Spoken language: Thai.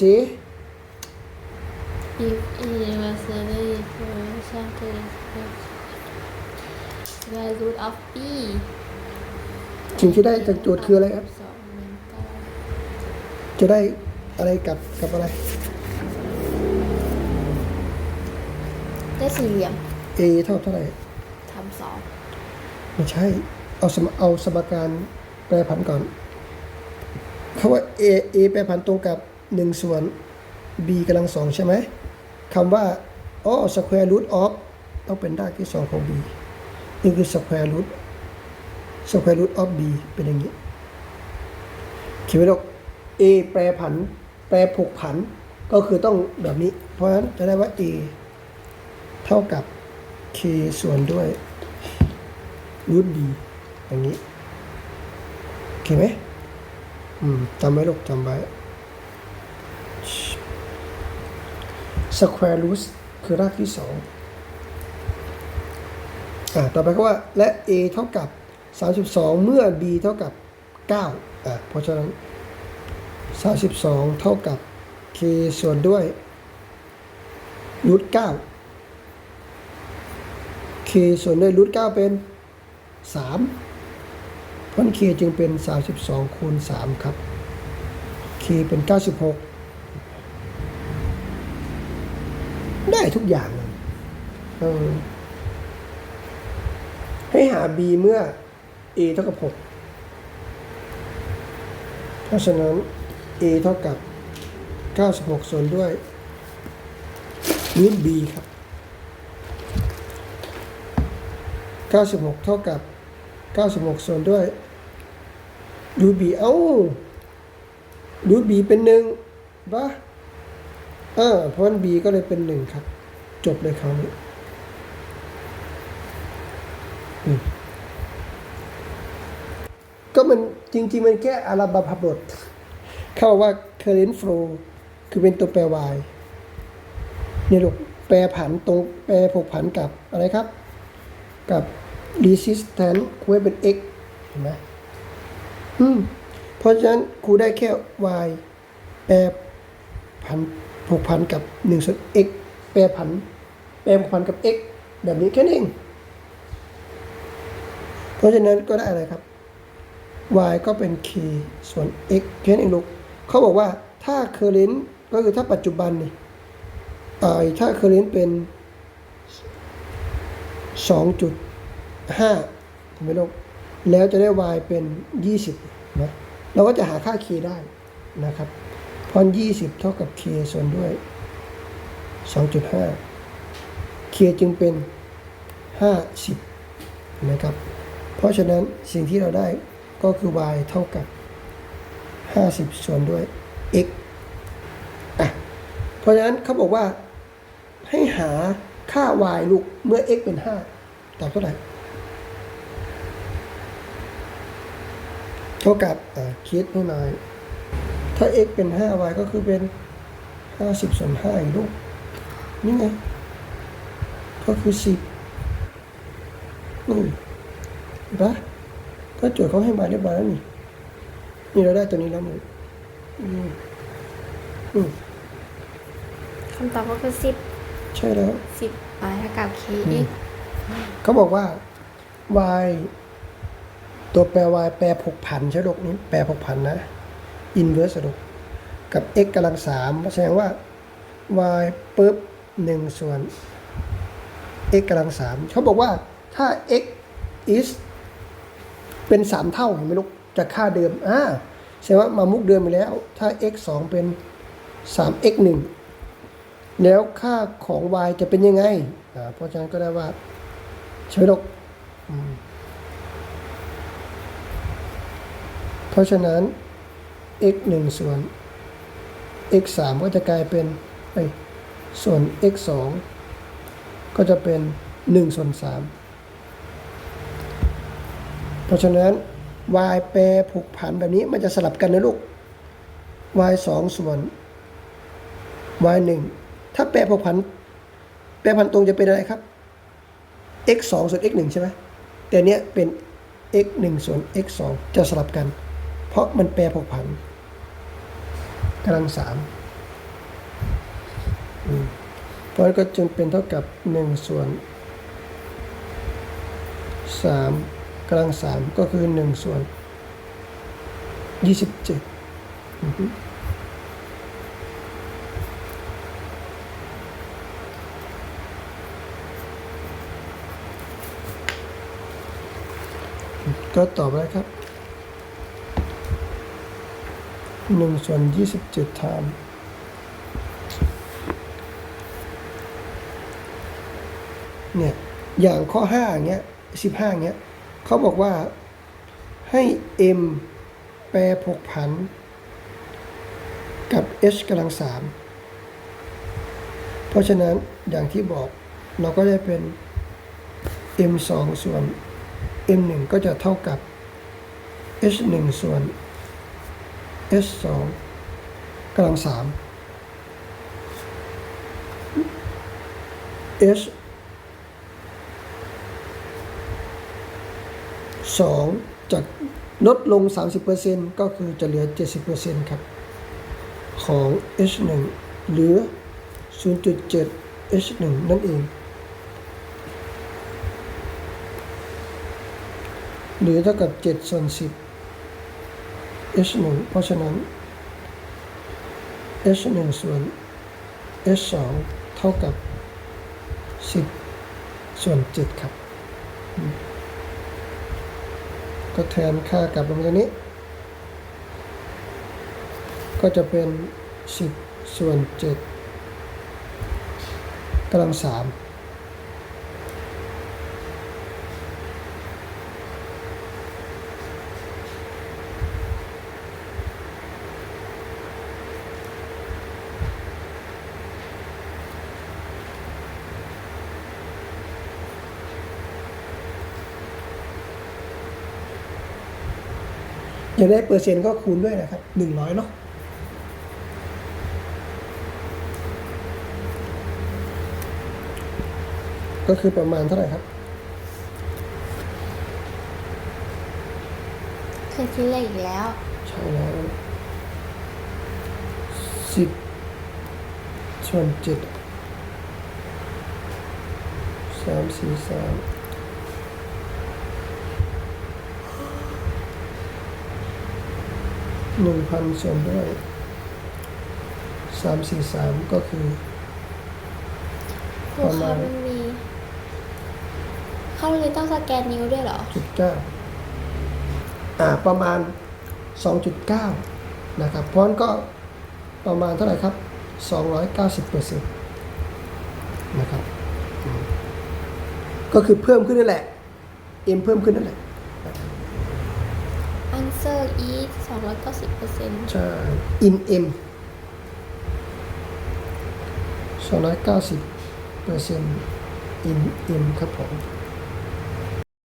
สิ if universally equation to the square root of b สิ่งที่ได้จากโจทย์คืออะไรครับสองหนึ่งเก้าจะได้อะไรกับกับอะไร ได้สี่เหลี่ยม a เท่าเท่าไหร่ทำสองไม่ใช่ เอาสมเอาสมการแปรผันก่อนคำว่า a a แปรผันตรงกับ 1 ส่วน b กำลังสองใช่ไหมคำว่าอ๋อ square root of ต้องเป็นรากที่ 2 ของ b นี่คือ square root square root of b เป็นอย่างนี้เขียนไว้ลูก a แปรผัน แปรผกผัน ก็คือต้องแบบนี้ เพราะฉะนั้นจะได้ว่า a เท่ากับ k ส่วนด้วยรูทบีอย่างนี้โอเคไหมอืมจำไว้ลูกจำไว้ square root คือรากที่สองอ่าต่อไปก็ว่าและ a เท่ากับ 32 เมื่อ b เท่ากับ 9อ่าเพราะฉะนั้น 32 เท่ากับ k ส่วนด้วยรูท9 k ส่วนด้วยรูท9เป็น3พ้น k จึงเป็น 32 คูณ 3 ครับ k เป็น 96 ได้ทุกอย่างเลยเออให้หา b เมื่อ a เท่ากับ 6 เพราะฉะนั้น a เท่ากับ 96 ส่วนด้วยรูท b ครับ 96 เท่ากับ 96 ส่วนด้วยรูทบีเอ้ารูทบีเป็นหนึ่งปะอ่าเพราะนั้นบีก็เลยเป็นหนึ่งครับ จบเลยคราวนี้ก็มันจริง ๆ มันแค่อาราบาพับทเข้าว่า current flow คือเป็นตัวแปร y เนี่ยลูกแปรผันตรงแปรผกผันกับอะไรครับ กับ resistance คูให้เป็น x เห็นไหมอืมเพราะฉะนั้นครูได้แค่ y แปรผัน ผูกพันกับ1ส่วน x แปรผัน แปรผูกพันกับ x แบบนี้แค่นั้นเอง เพราะฉะนั้นก็ได้อะไรครับ y ก็เป็น k ส่วน x แค่นั้นเองลูกเขาบอกว่าถ้า current ก็คือถ้าปัจจุบันนี่เอ่อถ้า current เป็น 2.5ถูกไหมลูกแล้วจะได้ y เป็น 20นะเราก็จะหาค่า k ได้นะครับ เพราะ20 เท่ากับ k ส่วนด้วย 2.5 k จึงเป็น 50 นะครับ เพราะฉะนั้นสิ่งที่เราได้ก็คือ y เท่ากับ 50 ส่วนด้วย x อะ เพราะฉะนั้นเขาบอกว่าให้หาค่า y ลูกเมื่อ x เป็น 5ตอบเท่าไหร่เท่ากับคิดให้หน่อย ถ้า x เป็น 5y ก็คือเป็น 50ส่วน5อีกลูกนี่ไง ก็คือ 10นี่เห็นปะก็โจทย์เขาให้มาเรียบร้อยแล้วนี่ นี่เราได้ตัวนี้แล้วมึงอืมอืมคำตอบก็คือสิบใช่แล้วสิบ y เท่ากับ k x เขาบอกว่า y ตัวแปร y แปรผกผันใช่ไหมลูกนี้ แปรผกผันนะ inverse ลูกกับ x กำลังสามแสดงว่า y ปุ๊บหนึ่งส่วน x กำลังสามเขาบอกว่าถ้า x is เป็นสามเท่าเห็นไหมลูกจากค่าเดิมอ่าแสดงว่ามามุกเดิมไปแล้ว ถ้า x สองเป็นสาม x หนึ่งแล้วค่าของ y จะเป็นยังไงอ่าเพราะฉะนั้นก็ได้ว่าใช่ไหมลูกเพราะฉะนั้น x หนึ่งส่วน x สามก็จะกลายเป็นเอ้ยส่วน x สองก็จะเป็นหนึ่งส่วนสามเพราะฉะนั้น y แปรผูกผันแบบนี้มันจะสลับกันนะลูก y สองส่วน y หนึ่งถ้าแปรผูกผัน แปรผันตรงจะเป็นอะไรครับ x 2ส่วน x 1ใช่ไหมแต่เนี้ยเป็น x 1ส่วน x 2จะสลับกัน เพราะมันแปรผูกผัน กำลังสามเพราะฉะนั้นก็จึงเป็นเท่ากับหนึ่งส่วนสามกำลังสามก็คือหนึ่งส่วนยี่สิบเจ็ดก็ตอบได้วครับ หนึ่งส่วนยี่สิบเจ็ดไทม์เนี่ยอย่างข้อห้าอย่างเงี้ยสิบห้าเงี้ยเขาบอกว่าให้ m แปรผกผัน กับ h กำลังสามเพราะฉะนั้นอย่างที่บอกเราก็ได้เป็น m สองส่วน m หนึ่งก็จะเท่ากับ h หนึ่งส่วน h สองกำลังสาม h สองจากลดลง 30%ก็คือจะเหลือ 70%ครับ ของ H1 เหลือ 0.7 H1 นั่นเอง หรือเท่ากับ7ส่วน10 h 1เพราะฉะนั้น h 1ส่วน h 2เท่ากับ 10 ส่วน 7 ครับ ก็แทนค่ากลับลงตรงนี้ ก็จะเป็น 10 ส่วน 7กำลัง3 จะได้เปอร์เซ็นต์ก็คูณด้วยนะครับหนึ่งร้อยเนาะก็คือประมาณเท่าไหร่ครับเคยคิดเลขอีกแล้ว ใช่แล้วสิบส่วนเจ็ดสามสี่สาม หนึ่งพันส่วนด้วยสามสี่สามก็คือครูคะมันมี เขาเลยต้องสแกนนิ้วด้วยเหรอ จุดเก้าอ่าประมาณ2.9นะครับเพราะฉะนั้นก็ประมาณเท่าไหร่ครับ290เปอร์เซ็นต์นะครับอืมก็คือเพิ่มขึ้นนั่นแหละ M เพิ่มขึ้นนั่นแหละ answer is 290เปอร์เซ็นต์ใช่ in M 290เปอร์เซ็นต์ in M ครับผม